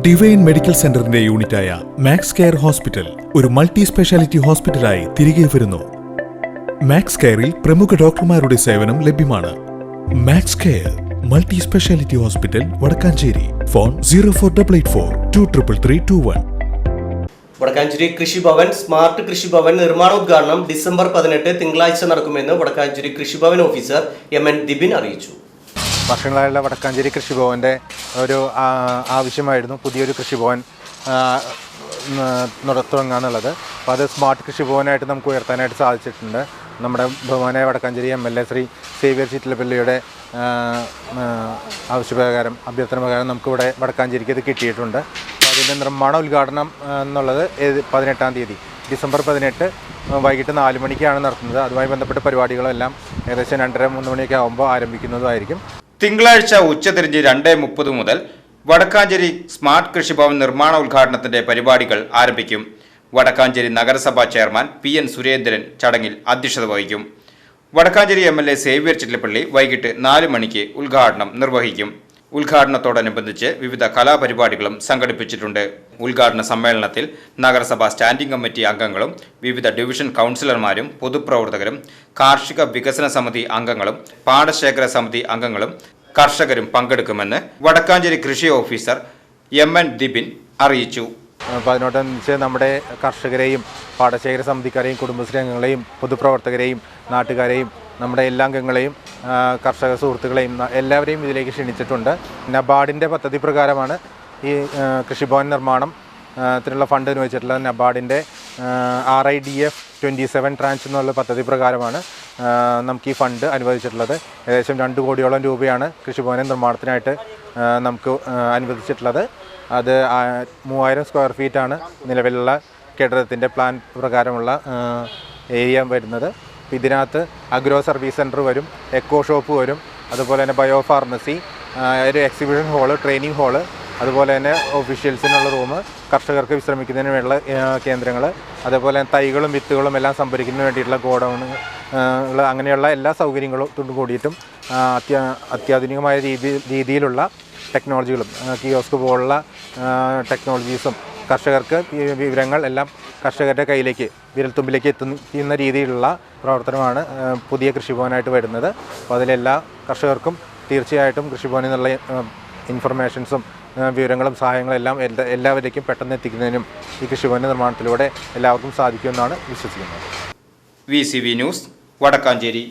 Divine medical സെന്ററിന്റെ യൂണിറ്റായ max care hospital ഒരു മൾട്ടി സ്പെഷ്യാലിറ്റി ഹോസ്പിറ്റലായി തിരികെ വരുന്നു. മാക്സ് കെയറിൽ പ്രമുഖ ഡോക്ടർമാരുടെ സേവനം ലഭ്യമാണ്. Max Care multi speciality hospital Vadakkancherry. Phone zero four double eight four two triple three two one Vadakkancherry Krishibhavan smart Krishibhavan നിർമ്മാണോദ്ഘാടനം ഡിസംബർ പതിനെട്ട് തിങ്കളാഴ്ച നടക്കുമെന്ന് Vadakkancherry Krishibhavan officer M N Dibin അറിയിച്ചു. വർഷങ്ങളായുള്ള വടക്കാഞ്ചേരി കൃഷിഭവന്റെ ഒരു ആവശ്യമായിരുന്നു. പുതിയൊരു കൃഷിഭവൻ തുടങ്ങാന്നുള്ളത് അപ്പോൾ അത് സ്മാർട്ട് കൃഷിഭവനായിട്ട് നമുക്ക് ഉയർത്താനായിട്ട് സാധിച്ചിട്ടുണ്ട്. നമ്മുടെ ബഹുമാനായ Vadakkancherry M L A Shri Xavier ചിറ്റിലപ്പള്ളിയുടെ ആവശ്യപ്രകാരം അഭ്യർത്ഥന പ്രകാരം നമുക്കിവിടെ വടക്കാഞ്ചേരിക്ക് ഇത് കിട്ടിയിട്ടുണ്ട്. അപ്പോൾ അതിന്റെ നിർമ്മാണ ഉദ്ഘാടനം എന്നുള്ളത് പതിനെട്ടാം തീയതി. ഡിസംബർ പതിനെട്ട് വൈകിട്ട് നാല് മണിക്കാണ് നടത്തുന്നത്. അതുമായി ബന്ധപ്പെട്ട പരിപാടികളെല്ലാം ഏകദേശം രണ്ടര മൂന്ന് മണിയൊക്കെ ആകുമ്പോൾ ആരംഭിക്കുന്നതായിരിക്കും. തിങ്കളാഴ്ച ഉച്ചതിരിഞ്ഞ് രണ്ട് മുപ്പത് മുതൽ വടക്കാഞ്ചേരി സ്മാർട്ട് കൃഷിഭവൻ നിർമ്മാണ ഉദ്ഘാടനത്തിന്റെ പരിപാടികൾ ആരംഭിക്കും. വടക്കാഞ്ചേരി നഗരസഭാ ചെയർമാൻ പി എൻ സുരേന്ദ്രൻ ചടങ്ങിൽ അധ്യക്ഷത വഹിക്കും. Vadakkancherry M L A Xavier Chittilappilly വൈകിട്ട് നാല് മണിക്ക് ഉദ്ഘാടനം നിർവഹിക്കും. ഉദ്ഘാടനത്തോടനുബന്ധിച്ച് വിവിധ കലാപരിപാടികളും സംഘടിപ്പിച്ചിട്ടുണ്ട്. ഉദ്ഘാടന സമ്മേളനത്തിൽ നഗരസഭാ സ്റ്റാൻഡിംഗ് കമ്മിറ്റി അംഗങ്ങളും വിവിധ ഡിവിഷൻ കൗൺസിലർമാരും പൊതുപ്രവർത്തകരും കാർഷിക വികസന സമിതി അംഗങ്ങളും പാടശേഖര സമിതി അംഗങ്ങളും കർഷകരും പങ്കെടുക്കുമെന്ന് വടക്കാഞ്ചേരി കൃഷി ഓഫീസർ എം എൻ ദിബിൻ അറിയിച്ചു. അതിനോടനുസരിച്ച് നമ്മുടെ കർഷകരെയും പാടശേഖര സമിതിക്കാരെയും കുടുംബശ്രീ അംഗങ്ങളെയും പൊതുപ്രവർത്തകരെയും നാട്ടുകാരെയും നമ്മുടെ എല്ലാ അംഗങ്ങളെയും കർഷക സുഹൃത്തുക്കളെയും എല്ലാവരെയും ഇതിലേക്ക് ക്ഷണിച്ചിട്ടുണ്ട്. നബാർഡിന്റെ പദ്ധതി പ്രകാരമാണ് ഈ കൃഷിഭവൻ നിർമ്മാണം. ത്തിനുള്ള ഫണ്ട് അനുവദിച്ചിട്ടുള്ളത് നബാർഡിന്റെ R I D F twenty seven tranche എന്നുള്ള പദ്ധതി പ്രകാരമാണ് നമുക്ക് ഈ ഫണ്ട് അനുവദിച്ചിട്ടുള്ളത്. ഏകദേശം രണ്ട് കോടിയോളം രൂപയാണ് കൃഷിഭവന നിർമ്മാണത്തിനായിട്ട് നമുക്ക് അനുവദിച്ചിട്ടുള്ളത്. അത് മൂവായിരം സ്ക്വയർ ഫീറ്റാണ് നിലവിലുള്ള കെട്ടിടത്തിന്റെ പ്ലാൻ പ്രകാരമുള്ള ഏരിയ വരുന്നത്. അപ്പോൾ ഇതിനകത്ത് അഗ്രോ സർവീസ് സെന്റർ വരും എക്കോ ഷോപ്പ് വരും അതുപോലെ തന്നെ ബയോ ഫാർമസി ഒരു എക്സിബിഷൻ ഹാൾ ട്രെയിനിങ് ഹാൾ അതുപോലെ തന്നെ ഒഫീഷ്യൽസിനുള്ള റൂം കർഷകർക്ക് വിശ്രമിക്കുന്നതിന് വേണ്ടിയുള്ള കേന്ദ്രങ്ങൾ അതേപോലെ തൈകളും വിത്തുകളും എല്ലാം സംഭരിക്കുന്നതിന് വേണ്ടിയിട്ടുള്ള ഗോഡൗൺ അങ്ങനെയുള്ള എല്ലാ സൗകര്യങ്ങളും കൂടിയിട്ടും അത്യാ അത്യാധുനികമായ രീതി രീതിയിലുള്ള ടെക്നോളജികളും കിയോസ്ക് പോലുള്ള ടെക്നോളജീസും കർഷകർക്ക് വിവരങ്ങൾ എല്ലാം കർഷകരുടെ കയ്യിലേക്ക് വിരൽത്തുമ്പിലേക്ക് എത്തുന്ന രീതിയിലുള്ള പ്രവർത്തനമാണ് പുതിയ കൃഷിഭവനായിട്ട് വരുന്നത്. അപ്പോൾ അതിലെല്ലാ കർഷകർക്കും തീർച്ചയായിട്ടും കൃഷിഭവനിൽ നിന്നുള്ള ഇൻഫർമേഷൻസും വിവരങ്ങളും സഹായങ്ങളും എല്ലാം എല്ലാ എല്ലാവരിലേക്കും പെട്ടെന്ന് എത്തിക്കുന്നതിനും ഈ കൃഷിഭവന നിർമ്മാണത്തിലൂടെ എല്ലാവർക്കും സാധിക്കുമെന്നാണ് വിശ്വസിക്കുന്നത്. V news Vadakkancherry.